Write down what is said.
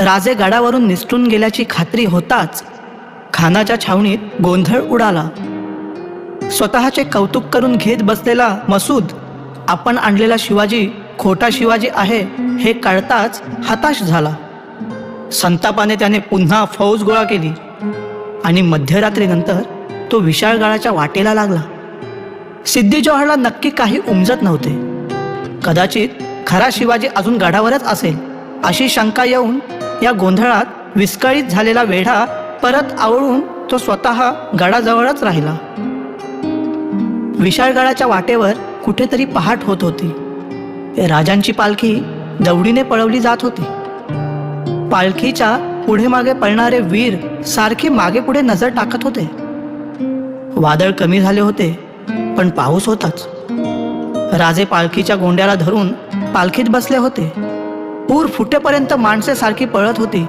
राजे गडावरून निसटून गेल्याची खात्री होताच खानाच्या छावणीत गोंधळ उडाला. स्वतःचे कौतुक करून घेत बसलेला मसूद आपण आणलेला शिवाजी खोटा शिवाजी आहे हे कळताच हताश झाला. संतापाने त्याने पुन्हा फौज गोळा केली आणि मध्यरात्रीनंतर तो विशाळगडाच्या वाटेला लागला. सिद्धी जौहरला नक्की काही उमजत नव्हते. कदाचित खरा शिवाजी अजून गडावरच असेल अशी शंका येऊन या गोंधळात विस्कळीत झालेला वेढा परत आवळून तो स्वतः गडाजवळच राहिला. विशाळगडाच्या वाटेवर कुठेतरी पहाट होत होती. राजांची पालखी दौडीने पळवली जात होती. पालखीच्या पुढे मागे पळणारे वीर सारखे मागे पुढे नजर टाकत होते. वादळ कमी झाले होते पण पाऊस होताच. राजे पालखीच्या गोंड्याला धरून पालखीत बसले होते. पूर फुटेपर्यंत माणसे सारखी पळत होती.